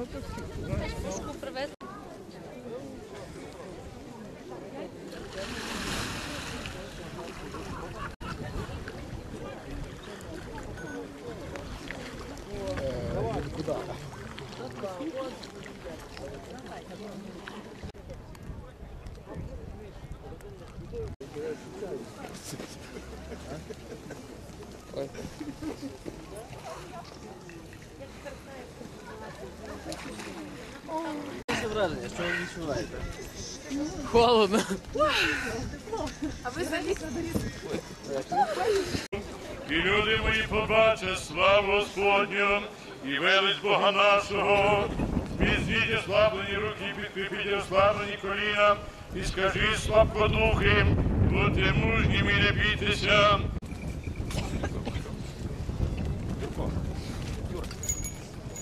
Пушку привезли. Це Що ви відчуваєте? Холодно. І люди мої побачать славу Господню і велич Бога нашого. Візьміть ослаблені руки, підкріпіть ослаблені коліна, і скажіть слабкодухим, будьте мужніми, не бійтеся.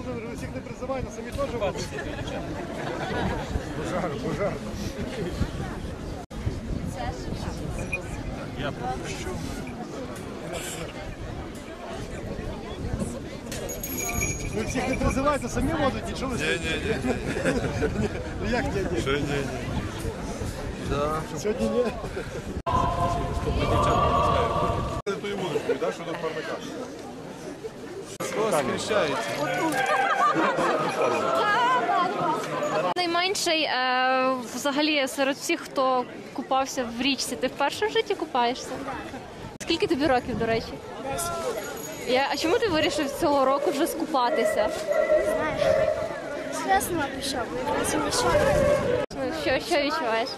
Володимир, ви всіх не призивайте, самі теж будете. Пожар, пожар. Ви всіх не призивайте, самі можете, чого ви стоїте? Ну як ні, ні? Ще ні, ні. Сьогодні ні. Тої вуличкою, так, що до парника. Найменший е, взагалі серед всіх, хто купався в річці, ти вперше в житті купаєшся? Скільки тобі років, до речі? Десять. Я, а чому ти вирішив цього року вже скупатися? Знаєш, з весну пішов, якраз і. Ну, що, що відчуваєш?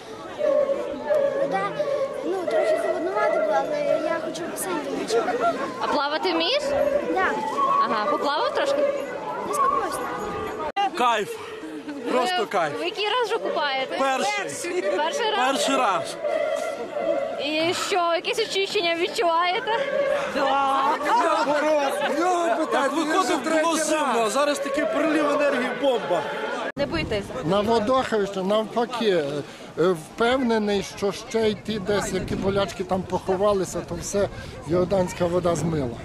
Вода, ну, трохи холоднувато було, але я хочу в басейн нічого. А плавати вмієш? Да, Ага, поплавав трошки? Кайф! Просто кайф. Ви який раз вже купаєте? Перший. Перший раз? Перший раз. І що, якісь очищення відчуваєте? Як виходив, було зимно, а зараз такий прилив енергії бомба. Не бийтесь. На водоховище навпаки, е, впевнений, що ще йти десь, які болячки там поховалися, то все йорданська вода змила.